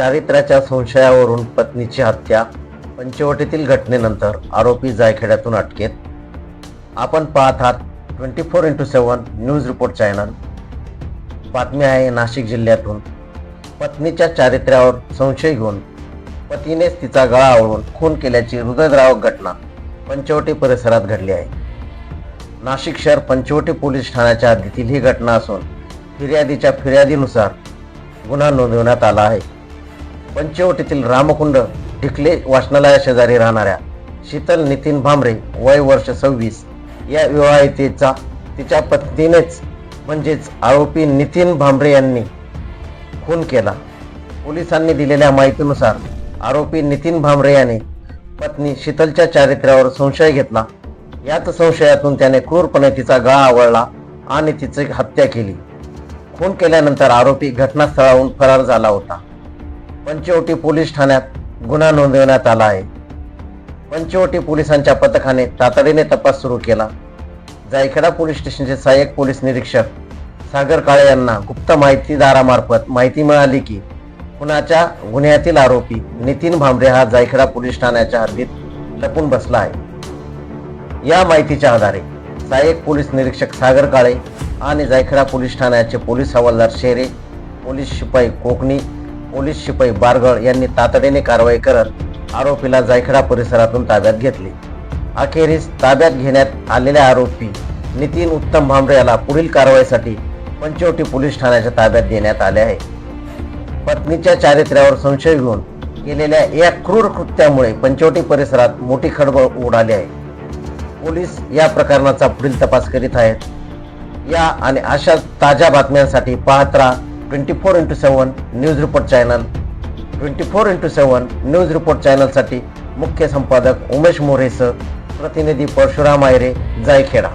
चारित्र्याच्या संशयावरून पत्नीची हत्या पंचवटीतील घटनेनंतर आरोपी जायखेड्यातून अटकेत. आपण पाहत आहात twenty four into seven news report channel. बातमी आहे नाशिक जिल्ह्यातून. पत्नीच्या चारित्र्यावर संशय घेऊन पतीनेच तिचा गळा आवळून खून केल्याची हृदयद्रावक घटना पंचवटी परिसरात घडली आहे. नाशिक शहर पंचवटी पोलीस ठाण्याच्या हद्दीतील ही घटना असून फिर्यादीच्या फिर्यादीनुसार गुन्हा नोंदवण्यात आला आहे. पंचवटीतील रामकुंड ढिकले वाचनालया शेजारी राहणाऱ्या शीतल नितीन भांबरे वय वर्ष सव्वीस. या विवाहितेचा तिच्या पत्नीनेच म्हणजेच आरोपी नितीन भांबरे यांनी खून केला. पोलिसांनी दिलेल्या माहितीनुसार आरोपी नितीन भांबरे याने पत्नी शीतलच्या चारित्र्यावर संशय घेतला. याच संशयातून त्याने क्रूरपणे तिचा गळा आवळला आणि तिची हत्या केली. खून केल्यानंतर आरोपी घटनास्थळाहून फरार झाला होता. पंचवटी पोलीस ठाण्यात गुन्हा नोंदवण्यात आला आहे. पंचवटी पोलिसांच्या पथकाने तातडीने तपास सुरू केला. जायखेडा पोलीस स्टेशनचे सहाय्यक पोलीस निरीक्षक सागर काळे यांना गुप्त माहितीदारामार्फत माहिती मिळाली की खुनाच्या गुन्ह्यातील आरोपी नितीन भांबरे हा जायखेडा पोलीस ठाण्याच्या हद्दीत लपून बसला आहे. या माहितीच्या आधारे सहाय्यक पोलीस निरीक्षक सागर काळे आणि जायखेडा पोलीस ठाण्याचे पोलीस हवालदार शेरे पोलीस शिपाई कोकणी पोलीस शिपाई बारगळ यांनी तातडीने कारवाई करत आरोपीला जायखेडा परिसरातून ताब्यात घेतले. अखेरीस ताब्यात घेण्यात आलेल्या आरोपी नितीन उत्तम भांबरे याला पुढील कारवाईसाठी पंचवटी पोलीस ठाण्याच्या ताब्यात देण्यात आले आहे. पत्नीच्या चारित्र्यावर संशय घेऊन केलेल्या या क्रूर कृत्यामुळे पंचवटी परिसरात मोठी खळबळ उडाली आहे. पोलीस या प्रकरणाचा पुढील तपास करीत आहेत. या आणि अशा ताज्या बातम्यांसाठी पाहत राहा twenty four into seven news report channel twenty four into seven news report चॅनलसाठी मुख्य संपादक उमेश मोरेसह प्रतिनिधी परशुराम आयरे जायखेडा.